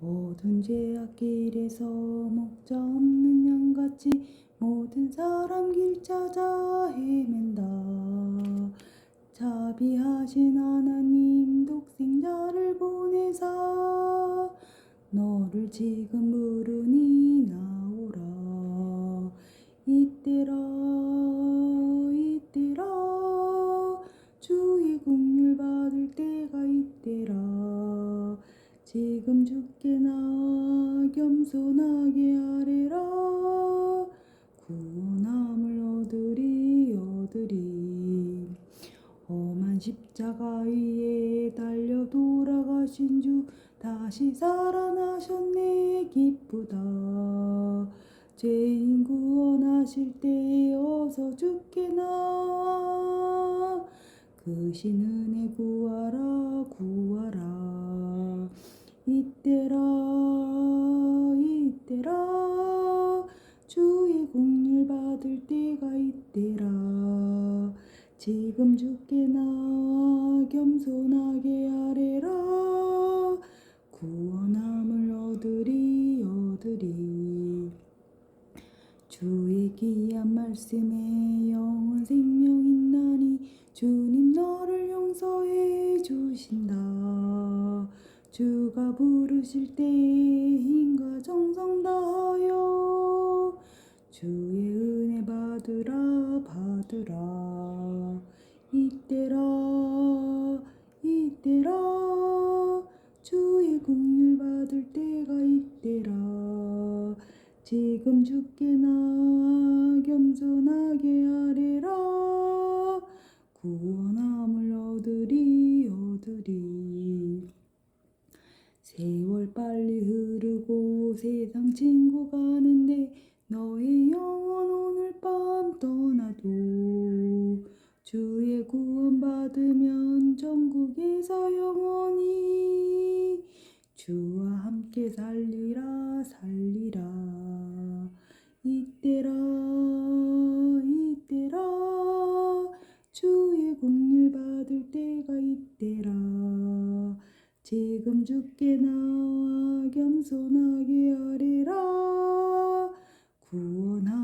모든 죄악길에서 목자 없는 양같이 모든 사람 길 찾아 헤맨다. 자비하신 하나님 독생자를 보내사. 너를 지금 부르니 나오라. 이때라 지금 죽게 나와 겸손하게 아뢰라. 구원함을 얻으리 얻으리. 험한 십자가 위에 달려 돌아가신 주 다시 살아나셨네 기쁘다. 죄인 구원하실 때 어서 죽게 나와 그 신 은혜 구하라 구하라 이때라 이때라 주의 공률 받을 때가 이때라 지금 죽게 나와 겸손하게 아뢰라 구원함을 얻으리 얻으리. 주의 귀한 말씀에 영원 생명 있나니 주님 너를 용서해 주신다 주가 부르실 때 힘과 정성 다하여 주의 은혜 받으라 받으라. 이때라 이때라. 주의 국률 받을 때가 이때라. 지금 죽게 나와 겸손하게 아뢰라. 구원함을 얻으리 얻으리 세월 빨리 흐르고 세상 친구 가는데 너의 영혼 오늘 밤 떠나도 주의 구원 받으면 천국에서 영원히 주와 함께 살리라 살리라. 이때라 지금 죽게 나와 겸손하게 아뢰라. 구원함